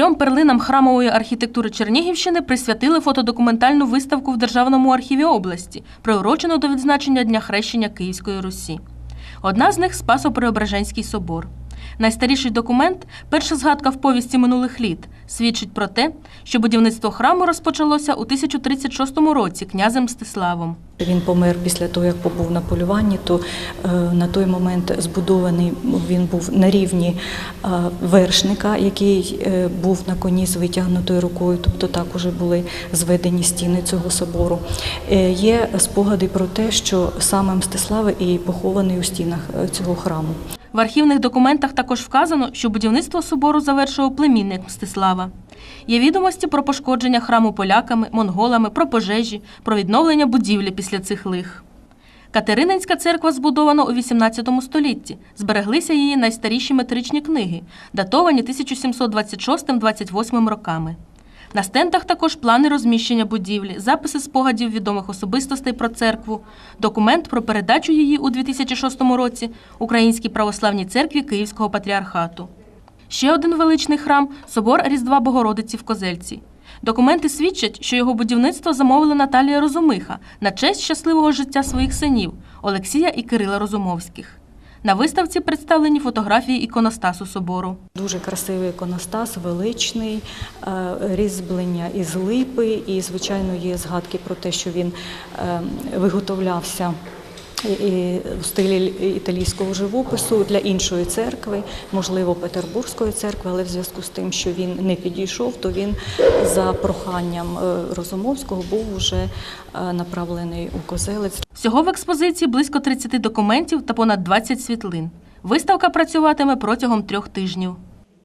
Трьом перлинам храмової архітектури Чернігівщини присвятили фотодокументальну виставку в Державному архіві області, приурочену до відзначення Дня хрещення Київської Русі. Одна з них Спасо-Преображенський собор. Найстаріший документ перша згадка в повісті минулих літ, свідчить про те, що будівництво храму розпочалося у 1036 році князем Мстиславом. Він помер після того, як побув на полюванні, то е, на той момент збудований він був на рівні е, вершника, який е, був на коні з витягнутою рукою, тобто так уже були зведені стіни цього собору. Є спогади про те, що саме Мстислав і похований у стінах цього храму. В архівних документах також вказано, що будівництво собору завершував племінник Мстислава. Є відомості про пошкодження храму поляками, монголами, про пожежі, про відновлення будівлі після цих лих. Катерининська церква збудована у XVIII столітті. Збереглися її найстаріші метричні книги, датовані 1726-28 роками. На стендах також плани розміщення будівлі, записи спогадів відомих особистостей про церкву, документ про передачу її у 2006 році Українській православній церкві Київського патріархату. Ще один величний храм собор Різдва Богородиці в Козельці. Документи свідчать, що його будівництво замовила Наталія Розумиха на честь щасливого життя своїх синів Олексія і Кирила Розумовських. На виставці представлені фотографії іконостасу собору. Дуже красивий іконостас, величний, е, різьблення із липи, і, звичайно, є згадки про те, що він е, виготовлявся в стилі італійського живопису для іншої церкви, можливо, Петербурзької церкви, але в зв'язку з тим, що він не підійшов, то він за проханням е, Розумовського був уже е, направлений у Козелець. Всього в експозиції близько 30 документів та понад 20 світлин. Виставка працюватиме протягом трьох тижнів.